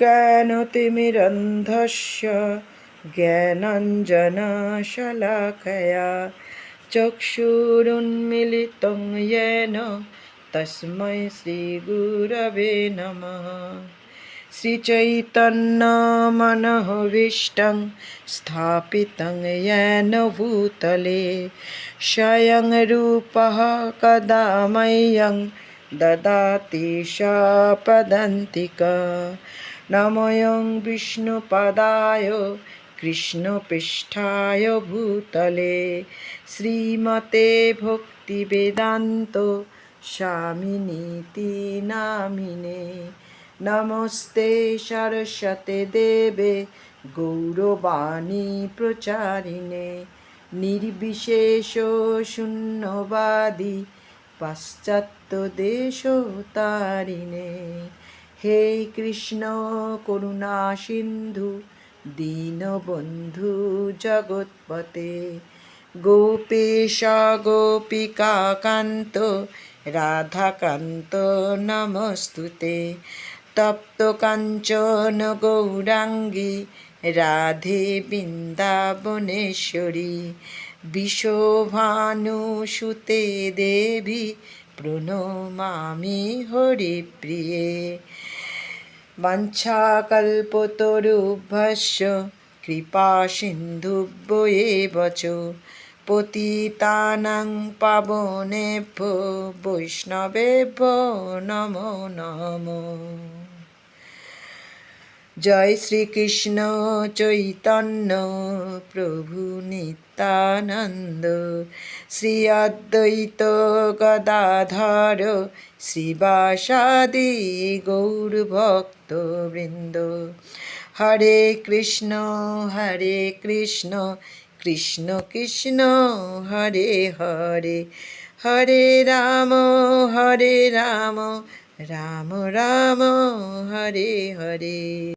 জ্ঞানতিমিরন্ধস্য জ্ঞানঞ্জনশলাকয়া চক্ষুরুন্মিলিतं येन তস্মৈ শ্রীগুরবে নমঃ श्रीचैतन्नमनोभीष्टं स्थापितं येन भूतले स्वयं रूपः कदा मह्यं দদাতি স্বপদন্তিক নময়ং বিষ্ণুপদায় কৃষ্ণপৃষ্ঠায় ভূতলে শ্রীমতে ভক্তিবেদান্ত স্বামিনীতি নামিনে নমস্তে সরস্বতে দেবে গৌরবাণী প্রচারিণে নির্বিশেষ শূন্যবাদী পাশ্চাত্য দেশ তারিণে হে কৃষ্ণ, করুণা সিন্ধু দীনবন্ধু জগৎপতে গোপেশ গোপিকাকান্ত রাধাকান্ত নমস্তুতে, তপ্ত কাঞ্চন গৌরাঙ্গী, রাধে বৃন্দাবনেশ্বরী বিশোভানুসুতে দেবী প্রণমামি হরিপ্রিয়ে। বাঞ্ছাকল্পতরুভ্যশ্চ কৃপা সিন্ধুভ্য চ পতিতানাং পাবনেভ্যো বৈষ্ণবেভ্যো নমো নমো। জয় শ্রীকৃষ্ণ চৈতন্য প্রভু নিত্যানন্দ। শ্রী অদ্বৈত গদাধর শ্রীবাসাদি গৌরভক্ত বৃন্দ। হরে কৃষ্ণ হরে কৃষ্ণ কৃষ্ণ কৃষ্ণ, হরে হরে। হরে রাম হরে রাম রাম রাম, হরে হরে।